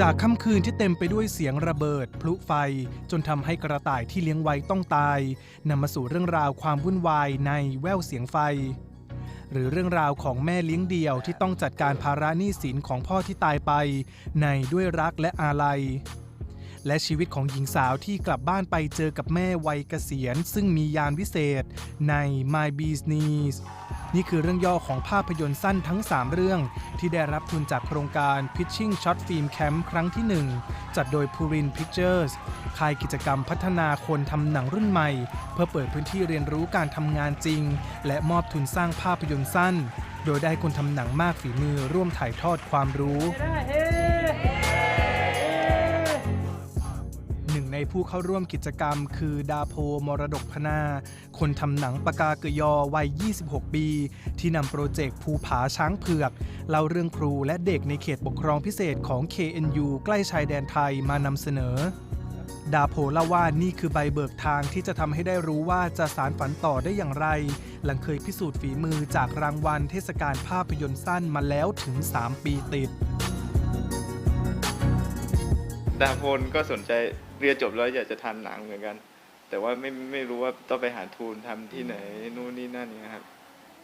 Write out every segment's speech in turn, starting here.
จากค่ำคืนที่เต็มไปด้วยเสียงระเบิด พลุไฟ จนทำให้กระต่ายที่เลี้ยงไว้ต้องตายนำมาสู่เรื่องราวความวุ่นวายในแววเสียงไฟ หรือเรื่องราวของแม่เลี้ยงเดี่ยวที่ต้องจัดการภาระหนี้สินของพ่อที่ตายไป ในด้วยรักและอาลัย และชีวิตของหญิงสาวที่กลับบ้านไปเจอกับแม่วัยเกษียณ ซึ่งมียานวิเศษใน My Business นี่คือเรื่องย่อของภาพยนตร์สั้นทั้ง 3 เรื่อง ที่ได้รับทุนจากโครงการ Pitching Short Film Camp ครั้งที่ 1 จัดโดย Purin Pictures ค่ายกิจกรรมพัฒนาคนทำหนังรุ่นใหม่ เพื่อเปิดพื้นที่เรียนรู้การทำงานจริง และมอบทุนสร้างภาพยนตร์สั้น โดยได้คนทำหนังมากฝีมือร่วมถ่ายทอดความรู้ ในผู้เข้าร่วมกิจกรรม คือดาโพมรดกพนา คนทำหนังปากาเกยอวัย 26 ปี ที่นำโปรเจกต์ภูผาช้างเผือก เล่าเรื่องครูและเด็กในเขตปกครองพิเศษของ KNU ใกล้ชายแดนไทยมานำเสนอดาโพเล่าว่านี่คือใบเบิกทางที่จะทำให้ได้รู้ว่าจะสารฝันต่อได้อย่างไร หลังเคยพิสูจน์ฝีมือจากรางวัลเทศกาลภาพยนตร์สั้นมาแล้วถึง 3 ปีติด ดาพลก็สนใจเรียนจบแล้วอยากจะทำหนังเหมือนกัน แต่ว่าไม่ไม่รู้ว่าต้องไปหาทุนทำที่ไหนนู่นนี่นั่นเนี่ยครับ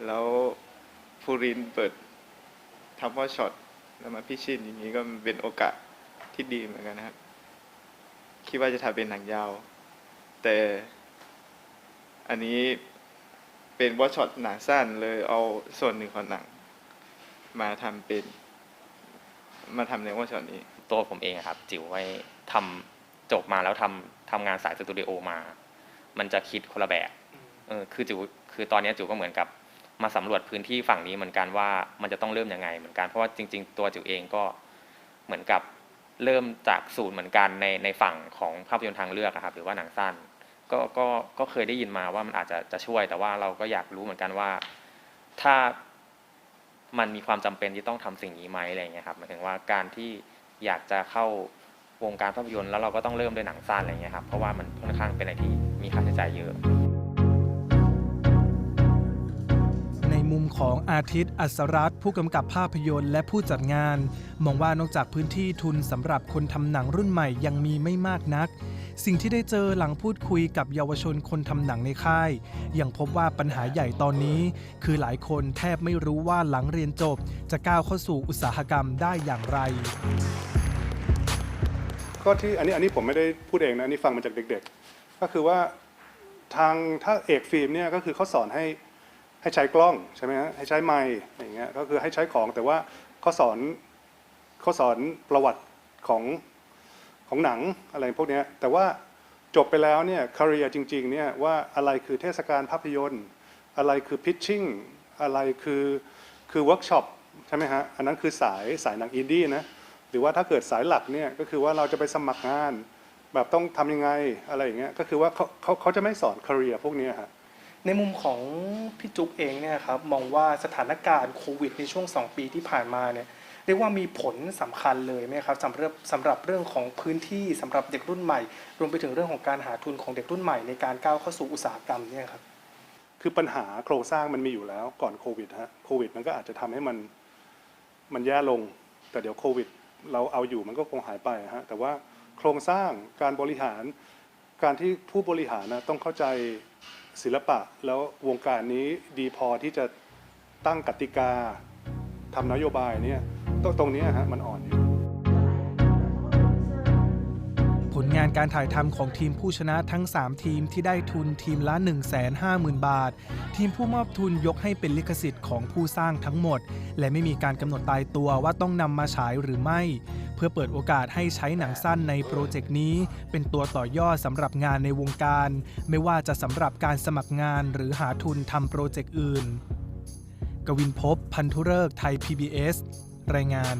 แล้วฟูรินเปิดทำว่าช็อตแล้วมาพิชิตอย่างนี้ก็เป็นโอกาสที่ดีเหมือนกันนะครับ คิดว่าจะทำเป็นหนังยาว แต่อันนี้เป็นว่าช็อตหนังสั้นเลยเอาส่วนหนึ่งของหนัง มาทำเป็น มาทำในว่าช็อตนี้ ตัวผมเองอะครับ จิ๋วไว้ทำจบมาแล้วทำทำงานสายสตูดิโอมา มันจะคิดคนละแบบเออคือจิ๋วคือตอนนี้จิ๋วก็เหมือนกับมาสำรวจพื้นที่ฝั่งนี้เหมือนกันว่ามันจะต้องเริ่มยังไงเหมือนกันเพราะว่าจริง ๆ ตัวจิ๋วเองก็เหมือนกับเริ่มจากศูนย์เหมือนกันในในฝั่งของภาพยนตร์ทางเลือกอะครับหรือว่าหนังสั้น ก็ก็ก็เคยได้ยินมาว่ามันอาจจะจะช่วยแต่ว่าเราก็อยากรู้เหมือนกันว่า ถ้า มันมีความจำเป็นที่ต้องทำสิ่งนี้ไหมอะไรเงี้ยครับหมายถึงว่าการที่อยากจะเข้าวงการภาพยนตร์แล้วเราก็ต้องเริ่มด้วยหนังสั้นอะไรเงี้ยครับเพราะว่ามันค่อนข้างเป็นอะไรที่มีค่าใช้จ่ายเยอะ ในมุมของอาทิตย์อัศรัตผู้กำกับภาพยนตร์และผู้จัดงาน มองว่านอกจากพื้นที่ทุนสำหรับคนทำหนังรุ่นใหม่ยังมีไม่มากนัก สิ่งที่ได้เจอหลังพูดคุยกับเยาวชนคนทำหนังในค่าย ยังพบว่าปัญหาใหญ่ตอนนี้ คือหลายคนแทบไม่รู้ว่าหลังเรียนจบ จะก้าวเข้าสู่อุตสาหกรรมได้อย่างไร ก็ที่อันนี้อันนี้ผมไม่ได้พูดเองนะอันนี้ฟังมาจากเด็ก ๆ ก็คือว่าทางถ้าเอกฟิล์มเนี่ยก็คือเขาสอนให้ให้ใช้กล้องใช่ไหมฮะให้ใช้ไมค์อย่างเงี้ยก็คือให้ใช้ของแต่ว่าเขาสอนเขาสอนประวัติของ ของหนังอะไรพวกนี้แต่ว่าจบไปแล้วเนี่ยคาเรียจริงๆเนี่ยว่าอะไรคือเทศกาลภาพยนตร์ อะไรคือพิชชิ่งอะไรคือคือเวิร์กช็อปใช่ไหมฮะอันนั้นคือสายสายหนังอินดี้นะหรือว่าถ้าเกิดสายหลักเนี่ยก็คือว่าเราจะไปสมัครงาน แบบต้องทำยังไงอะไรอย่างเงี้ยก็คือว่าเขาเขาเขาจะไม่สอน career พวกนี้ยฮะในมุมของพี่จุ๊กเองเนี่ยครับมองว่าสถานการณ์โควิดในช่วง 2 ปีที่ผ่านมาเนี่ย เรียกว่ามีผลสำคัญเลยไหมครับสำหรับสำหรับเรื่องของพื้นที่สำหรับเด็กรุ่นใหม่ รวมไปถึงเรื่องของการหาทุนของเด็กรุ่นใหม่ในการก้าวเข้าสู่อุตสาหกรรมเนี่ยครับคือปัญหาโครงสร้างมันมีอยู่แล้วก่อนโควิดฮะโควิด มันก็อาจจะทำให้มันมันแย่ลง แต่เดี๋ยวโควิด เราเอาอยู่มันก็คงหายไปฮะแต่ว่าโครงสร้างการบริหาร การที่ผู้บริหารนะต้องเข้าใจศิลปะ แล้ววงการนี้ดีพอที่จะตั้งกติกาทำนโยบายเนี่ย ตรงนี้ฮะมันอ่อนอยู่ผลงานการถ่ายทำของทีมผู้ชนะทั้ง 3 ทีมที่ได้ทุนทีมละ 150,000 บาท ทีมผู้มอบทุนยกให้เป็นลิขสิทธิ์ของผู้สร้างทั้งหมด และไม่มีการกำหนดตายตัวว่าต้องนำมาฉายหรือไม่ เพื่อเปิดโอกาสให้ใช้หนังสั้นในโปรเจกต์นี้ เป็นตัวต่อยอดสำหรับงานในวงการ ไม่ว่าจะสำหรับการสมัครงานหรือหาทุนทำโปรเจกต์อื่น กวินพบพันธุเริกษ์ไทย PBS รายงาน